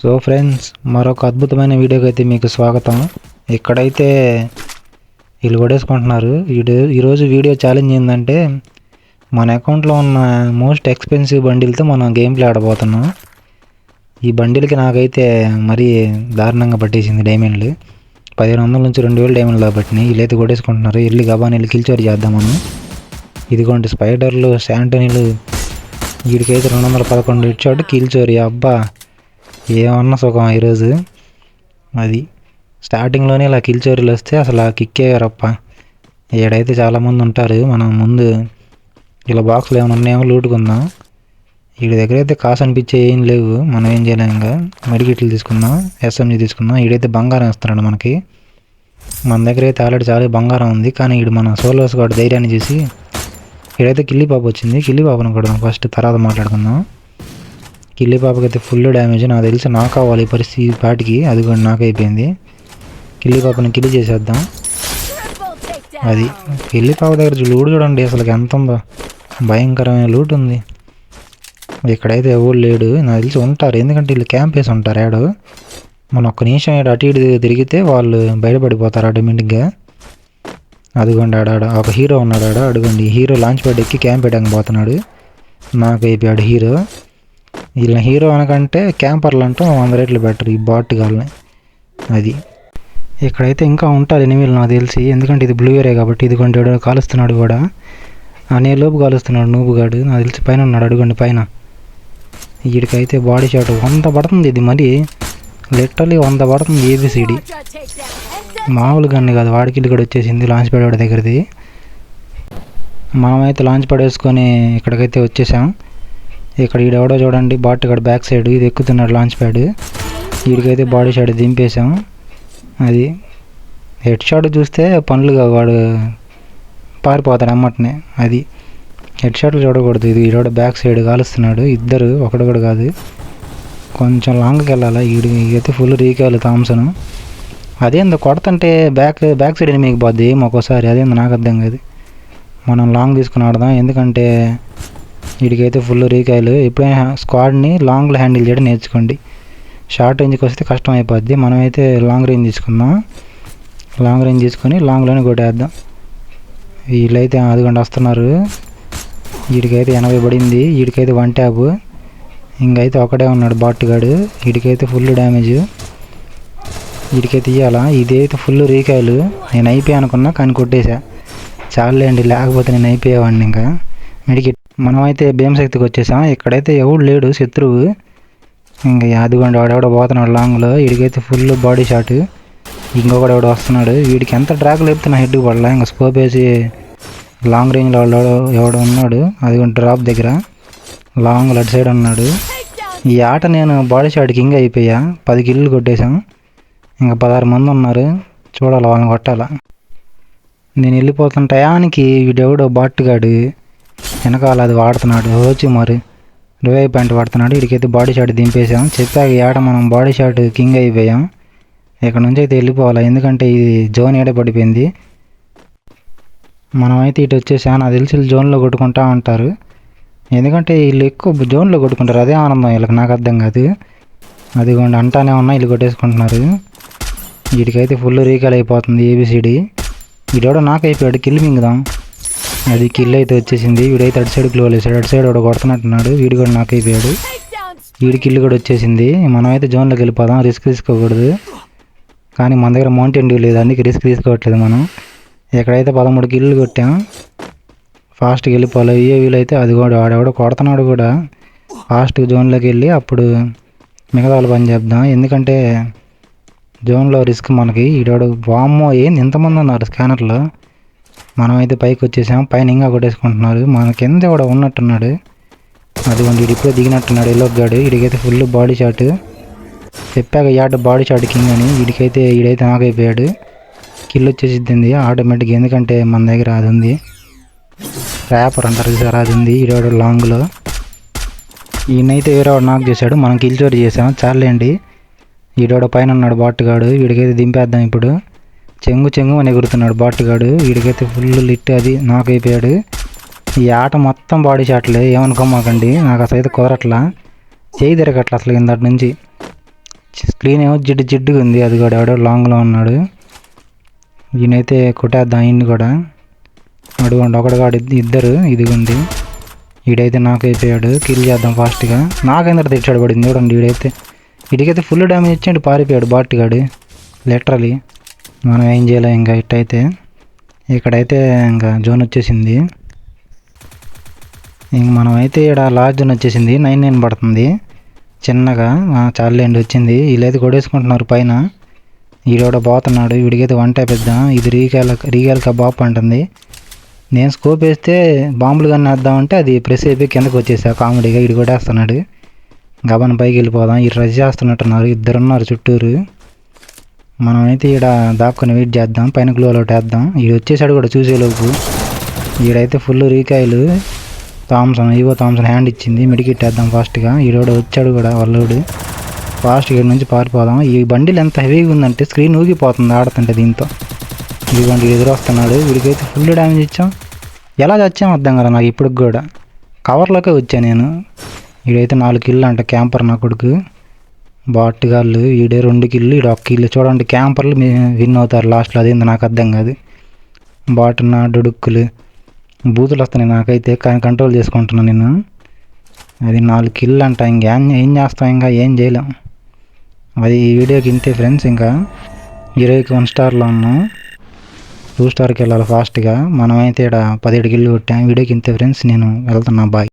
So friends మరొక అద్భుతమైన వీడియోకి అయితే మీకు స్వాగతం. ఇక్కడైతే వీళ్ళు కొడేసుకుంటున్నారు వీడు ఈరోజు వీడియో ఛాలెంజ్ ఏంటంటే మన అకౌంట్లో ఉన్న మోస్ట్ ఎక్స్పెన్సివ్ బండిల్తో మనం గేమ్ ప్లే ఆడబోతున్నాం. ఈ బండిల్కి నాకైతే మరీ దారుణంగా పట్టేసింది డైమండ్లు పదిహేను వందల నుంచి రెండు వేలు డైమండ్లు పట్టినాయి. వీళ్ళైతే కొట్టేసుకుంటున్నారు. ఇల్లు గబాని వెళ్ళి కిల్చోరి చేద్దాం మనం ఇదిగోండి స్పైడర్లు శాంటనీలు వీడికైతే రెండు వందల పదకొండు ఇచ్చాడు కీల్చోరి అబ్బా! ఏమన్నా సుఖం ఈరోజు? అది. స్టార్టింగ్లోనే ఇలా కిల్చోరీలు వస్తే అసలు ఆ కిక్కేవారప్ప ఏడైతే చాలామంది ఉంటారు. మనం ముందు ఇలా బాక్స్లు ఏమైనా ఉన్నాయేమో లూటుకుందాం వీడి దగ్గర అయితే కాసు అనిపించే ఏం లేవు. మనం ఏం చేయలేం ఇంకా. మెడికిట్లు తీసుకుందాం. ఎస్ఎంజి తీసుకుందాం. వీడైతే బంగారం ఇస్తున్నాడు మనకి. మన దగ్గర అయితే ఆల్రెడీ చాలా బంగారం ఉంది. కానీ వీడు మన సోలోస్ కూడా ధైర్యాన్ని చూసి ఇక్కడైతే కిల్లి పాప వచ్చింది. కిల్లి పాపను కొడదాం ఫస్ట్ తర్వాత మాట్లాడుకుందాం. కిల్లి పాపకి అయితే ఫుల్ డ్యామేజ్. నాకు తెలిసి నాకు కావాలి ఈ పరిస్థితి పాటికి. అది కూడా నాకు అయిపోయింది. కిల్లి పాపని కిల్లి చేసేద్దాం. అది కిల్లి పాప దగ్గర లూడు చూడండి అసలు ఎంత ఉందో. భయంకరమైన లూట్ ఉంది. ఇక్కడైతే ఎవరు లేడు. నాకు తెలిసి ఉంటారు. ఎందుకంటే వీళ్ళు క్యాంప్ వేసి ఉంటారు ఆడు మనం ఒక్క నిమిషం ఈడ అటు ఇటు తిరిగితే వాళ్ళు బయటపడిపోతారు ఆటోమేటిక్గా. అదిగోండి ఆడాడు ఒక హీరో ఉన్నాడు ఆడ. అడుగండి హీరో లాంచ్ ప్యాడ్ ఎక్కి క్యాంప్ పెట్టడానికి పోతున్నాడు. నాకు అయిపోయాడు హీరో వీళ్ళ హీరో అనకంటే క్యాంపర్లు అంటూ వంద రేట్లు బెటర్ ఈ బాట్ గాల్ని అది. ఇక్కడైతే ఇంకా ఉంటారు ఎనిమిది నాకు తెలిసి. ఎందుకంటే ఇది బ్లూ ఏరియా కాబట్టి ఇది కొంటే కాలుస్తున్నాడు కూడా. అనే లోపు కాలుస్తున్నాడు నూపుగాడు నాకు తెలిసి పైన ఉన్నాడు. అడుగండి పైన. వీడికైతే బాడీ షాట్ వంద పడుతుంది ఇది మరి. లిటరలీ వంద పడుతుంది ఏబిసిడి. మామూలు గన్ను కాదు. వాడికి ఇల్లు కూడా వచ్చేసింది లాంచ్ ప్యాడ్ వాడి దగ్గరది. మనమైతే లాంచ్ పడేసుకొని ఇక్కడికైతే వచ్చేసాం. ఇక్కడ ఈడెవడో చూడండి బాట్ ఇక్కడ బ్యాక్ సైడ్ ఇది ఎక్కుతున్నాడు లాంచ్ ప్యాడ్ వీడికైతే బాడీ షాట్ దింపేసాం అది హెడ్ షాట్ చూస్తే పనులుగా వాడు పారిపోతాడు అమ్మటనే. అది హెడ్ షాట్లు చూడకూడదు. ఇది ఈడోడ బ్యాక్ సైడ్ కాలుస్తున్నాడు. ఇద్దరు ఒకడు కూడా కాదు. కొంచెం లాంగ్కి వెళ్ళాలి? ఈడు అయితే ఫుల్ రీకాలు థామ్సన్ అదేందో కొడతంటే బ్యాక్ బ్యాక్ సైడ్ మీకు పోద్ది ఏం ఒక్కోసారి. అదేందో నాకు అర్థం కాదు. మనం లాంగ్ తీసుకుని ఆడదాం. ఎందుకంటే వీడికైతే ఫుల్ రీకాయలు. ఎప్పుడైనా స్క్వాడ్ని లాంగ్లో హ్యాండిల్ చేయడం నేర్చుకోండి. షార్ట్ రేంజ్కి వస్తే కష్టం అయిపోద్ది మనమైతే లాంగ్ రేంజ్ తీసుకుందాం. లాంగ్ రేంజ్ తీసుకొని లాంగ్లోనే కొట్టేద్దాం. వీళ్ళైతే అదిగండి వస్తున్నారు. వీడికైతే ఎనభై పడింది. వీడికైతే వన్ ట్యాబ్ ఇంకైతే ఒకడే ఉన్నాడు బాట్టుగాడు వీడికైతే ఫుల్ డ్యామేజ్ వీడికైతే ఇయ్యాలా? ఇదైతే ఫుల్ రీకాయలు. నేను అయిపోయా అనుకున్నా కానీ కొట్టేశా. చాలండి లేకపోతే నేను అయిపోయేవాడిని ఇంకా. మెడికి మనమైతే భీమశక్తికి వచ్చేసాం ఇక్కడైతే ఎవడు లేడు శత్రువు. ఇంకా అదిగోండి వాడెవడో పోతున్నాడు లాంగ్లో వీడికైతే ఫుల్ బాడీ షాట్ ఇంకొకడు ఎవడో వస్తున్నాడు. వీడికి ఎంత డ్రాగ్ లేపితే నా హెడ్కి పడలా. ఇంకా స్కోప్ వేసి లాంగ్ రేంజ్లో ఎవడో ఎవడో ఉన్నాడు. అదిగోండి డ్రాప్ దగ్గర. లాంగ్ లెట్ సైడ్ ఉన్నాడు. ఈ ఆట నేను బాడీ షాట్ కింగ్ అయిపోయా. పది కిల్లు కొట్టేశాం. ఇంకా పదహారు మంది ఉన్నారు. చూడాలి వాళ్ళని కొట్టాలా. నేను వెళ్ళిపోతున్న టయానికి వీడెవడో బాట్గాడు వెనకాల అది వాడుతున్నాడు. వచ్చి మరి రివై ప్యాంట్ వాడుతున్నాడు. వీడికైతే బాడీ షాట్ దింపేసాం చెప్పాక ఈ మనం బాడీ షాట్ కింగ్ అయిపోయాం. ఇక్కడ నుంచి అయితే వెళ్ళిపోవాలి? ఎందుకంటే ఇది జోన్ ఏడే పడిపోయింది? మనమైతే ఇటు వచ్చేసాం. నాకు తెలిసి జోన్లో కొట్టుకుంటా ఉంటారు. ఎందుకంటే వీళ్ళు ఎక్కువ జోన్లో కొట్టుకుంటారు. అదే ఆనందం వీళ్ళకి. నాకు అర్థం కాదు. అదిగోండి. అంటానే ఉన్నా వీళ్ళు కొట్టేసుకుంటున్నారు. వీడికైతే ఫుల్ రీకాల్ అయిపోతుంది. ఏబిసిడి వీడెవడో నాకు అయిపోయాడు. కిల్ మింగుదాం. అది కిల్ అయితే వచ్చేసింది. వీడైతే అటు సైడ్ గ్లో వేసాడు. అటు సైడ్ వాడు కొడుతున్నట్టున్నాడు. వీడు కూడా నాకు అయిపోయాడు. వీడి కిల్ కూడా వచ్చేసింది. మనమైతే జోన్లోకి వెళ్ళిపోదాం. రిస్క్ తీసుకోకూడదు. కానీ మన దగ్గర మౌంటైన్ డ్యూ లేదు. అందుకే రిస్క్ తీసుకోవట్లేదు మనం. ఎక్కడైతే పదమూడు కిల్లు కొట్టాం ఫాస్ట్గా వెళ్ళిపోవాలి. ఏ వీలు అయితే అది కూడా. వాడెవడో కొడుతున్నాడు కూడా. ఫాస్ట్ జోన్లోకి వెళ్ళి అప్పుడు మిగతా వాళ్ళు పని చేద్దాం. ఎందుకంటే జోన్లో రిస్క్ మనకి. ఈడోడు వామ్మో ఏంది? ఇంతమంది ఉన్నారు స్కానర్లో మనమైతే పైకి వచ్చేసాం. పైన ఇంకా కొట్టేసుకుంటున్నారు. మన కింద కూడా ఉన్నట్టున్నాడు. అదిగోండి వీడు ఇప్పుడే దిగినట్టున్నాడు. ఎల్లో గాడు వీడికైతే ఫుల్ బాడీ షాట్ చెప్పాక ఈ బాడీ షాట్ కింగ్ అని. వీడికైతే వీడైతే నాకైపోయాడు కిల్ వచ్చేసిద్ది ఆటోమేటిక్ ఎందుకంటే మన దగ్గర అది ఉంది. ర్యాపర్ అంటారు సార్ అది ఉంది. ఈడోడు లాంగ్లో ఈయనైతే వేరే వాడు నాక్ చేశాడు. మనం కిల్ చోటు చేసాం చాలండి ఈడోడ పైన ఉన్నాడు బాటుగాడు వీడికైతే దింపేద్దాం ఇప్పుడు. చెంగు చెంగు అని ఎగురుతున్నాడు బాటుగాడు. వీడికైతే ఫుల్ లిట్ అది నాకు అయిపోయాడు ఈ ఆట మొత్తం బాడీ షాట్లే ఏమనుకోమాకండి. నాకు అసలు అయితే కుదరట్లా. చేయి తిరగట్లా అసలు ఇందటి నుంచి. స్క్రీన్ ఏమో జిడ్డు జిడ్డుగా ఉంది అది కూడా ఎవడో లాంగ్లో ఉన్నాడు. ఈయనైతే కొట్టేద్దాం ఈయన్ని కూడా. అడుగుండి ఒకడు ఇద్దరు ఇదిగుంది ఈడైతే నాకు అయిపోయాడు కిల్ చేద్దాం ఫాస్ట్గా నాకెందర తెచ్చాడు పడింది చూడండి ఈడైతే. వీడికైతే ఫుల్ డ్యామేజ్ ఇచ్చాడు పారిపోయాడు బాట్గాడు. లిటరలీ మనం ఏం చేయలేం? ఇంకా ఇట్టయితే ఇక్కడైతే ఇంకా జోన్ వచ్చేసింది. ఇంక మనం అయితే ఇక్కడ లాస్ట్ జోన్ వచ్చేసింది. నైన్ నైన్ పడుతుంది. చిన్నగా ఆ, చాలండి వచ్చింది. వీళ్ళైతే కొడేసుకుంటున్నారు పైన. ఈడోడ పోతున్నాడు. వీడికైతే వన్ టైప్ ఇద్దాం. ఇది రీగాల రీగాలక కబాబ్ అంటుంది. నేను స్కోప్ వేస్తే బాంబులు కానీ వేద్దామంటే అది ప్రెస్ అయిపోయి కిందకు వచ్చేసా. కామెడీగా ఇడి కొట్టేస్తున్నాడు. గబన్ పైకి వెళ్ళిపోదాం. ఈ రష్ చేస్తున్నట్టున్నారు. ఇద్దరు ఉన్నారు మనం మనమైతే ఈడ దాక్కుని వెయిట్ చేద్దాం పైన గ్లో ఒకటి వేద్దాం ఈడు వచ్చేసాడు కూడా చూసేలోపు ఈడైతే ఫుల్ రీకాయలు. థామ్సన్ ఈవో థామ్సన్ హ్యాండ్ ఇచ్చింది మెడికిట్ వేద్దాం ఫాస్ట్గా. ఈడోడు వచ్చాడు కూడా వాళ్ళోడు ఫాస్ట్ ఇక్కడ నుంచి పారిపోదాం. ఈ బండిలు ఎంత హెవీగా ఉందంటే స్క్రీన్ ఊగిపోతుంది ఆడుతుంటే దీంతో. ఇదిగోండి బండి ఎదురొస్తున్నాడు. వీడికైతే ఫుల్ డ్యామేజ్ ఇచ్చాం. ఎలా చచ్చాం అర్థం కదా నాకు ఇప్పటికి కూడా. కవర్లోకే వచ్చాను నేను. ఈడైతే నాలుగు కిల్లు అంట క్యాంపర్ నా కొడుకు. బాట్టుగాళ్ళు ఈడే రెండు కిల్లు ఈడ ఒక కిల్లు చూడండి క్యాంపర్లు విన్ అవుతారు లాస్ట్లో. అదేంది నాకు అర్థం కాదు. బాటున్న డుడుక్కులు బూతులు వస్తున్నాయి నాకైతే. కానీ కంట్రోల్ చేసుకుంటున్నాను నేను. అది నాలుగు కిల్లు అంట. ఇంకా ఏం చేస్తాం? ఇంకా ఏం చేయలేం. అది ఈ వీడియోకి ఇంతే ఫ్రెండ్స్. ఇంకా ఇరవైకి వన్ స్టార్లో ఉన్నాం. టూ స్టార్కి వెళ్ళాలి ఫాస్ట్గా. మనమైతే ఇక్కడ పదిహేడు కిల్లు కొట్టాం. వీడియోకి ఇంతే ఫ్రెండ్స్. నేను వెళ్తున్నా. బాయ్.